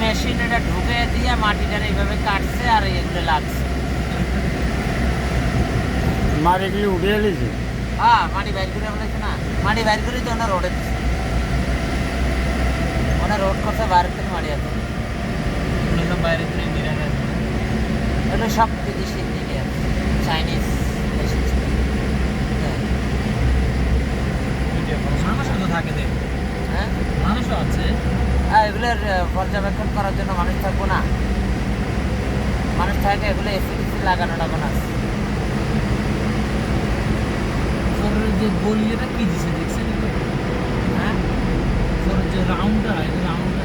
দিয়ে মাটিটা এইভাবে কাটছে আর এগুলো লাগছে। মাটিগুলি উঠিয়ে এলিছে হ্যাঁ মাটি বাইর করে বলেছে না। মাটি বাইর করে তো ওনার রোডে দিচ্ছে ওনার রোড করছে বাইরে করে মাটি আছে বাইরে থেকে সব বিদেশি ইঞ্জিনিয়ার চাইনিজ এসেছে হ্যাঁ। মানুষও তো থাকে দেখ হ্যাঁ মানুষও আছে আর এগুলোর পর্যবেক্ষণ করার জন্য মানুষ থাকব না। মানুষ থাকে এগুলো এসিডিসি লাগানো লাগানো আছে ফোরের যে গলিটা কি দিছে দেখছেন হ্যাঁ? ফোরের যে রাউন্ডটা এটা রাউন্ডটা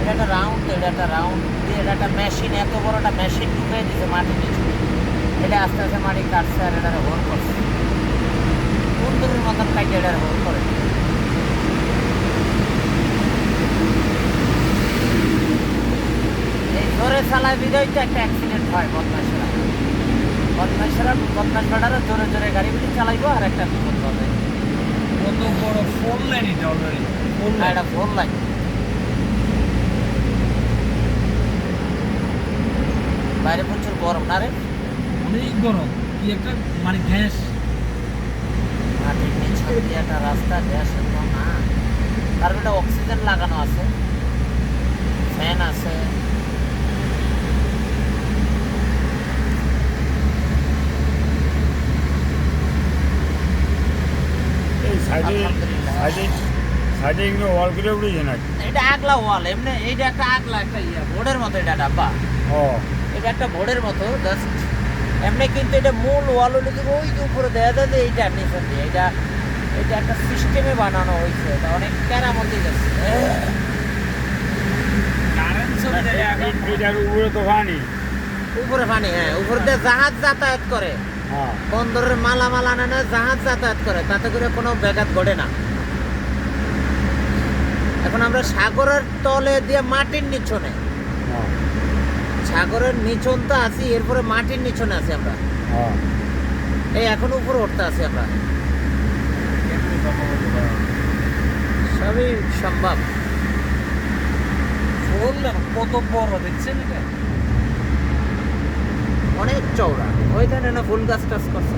এটা একটা রাউন্ড এটা একটা রাউন্ড এটা একটা মেশিন এত বড় একটা মেশিন ঢুকিয়ে দিছে মাটির নিচে। এটা আস্তে আস্তে মাটি কাটছে আর এটা হোল করছে। কুন্দুরের মতন কাটে এটা হোল করে এই জোরে চালায় বিজয় তো একটা অ্যাক্সিডেন্ট হয় বদমাইশরা বদমাইশরা বদমাইশরা জোরে জোরে গাড়ি গাড়িগুলি চালাইবো আর একটা বিপদ হবে। কত বড় ফোর লাইন এটা অলরেডি ফোর আর এটা ফোর লাইন বাইরে প্রচুর গরম না রে? অনেক গরম কি একটা মানে গ্যাস। মাটির নিচ একটা রাস্তা গ্যাস একদম না তার একটা অক্সিজেন লাগানো আছে ফ্যান আছে এই সাইডে সাইডে সাইডে এগুলো ওয়াল করে উঠেছে নাকি? এটা আগলা ওয়াল এমনি এইটা একটা আগলা একটা ইয়া বোর্ডের মতো এটা ডাব্বা। ও। এটা একটা বোর্ডের মতো জাস্ট এমনি কিন্তু এটা মূল ওয়াল হলে কি ওই যে উপরে দেয়া যায় যে এইটা নিচে দিয়ে এটা এটা একটা সিস্টেমে বানানো হয়েছে এটা অনেক কেরামতি উপরে তো পানি। উপরে পানি হ্যাঁ উপরে দিয়ে জাহাজ যাতায়াত করে। বন্দরের মালা মালা আনে জাহাজ যাতায়াত করে তাতে করে কোনো ব্যাঘাত ঘটে না। এখন আমরা সাগরের তলে দিয়ে মাটির নিচনে। হ্যাঁ। সাগরের নিচন তো আছি এরপরে মাটির নিচনে আছি আমরা। হ্যাঁ। এই এখন উপরে উঠতে আছি আমরা। সবই সম্ভব। কত বড় দেখছেন এটা? অনেক চওড়া। ওইখানে না ফুল গাছ টাছ করছে।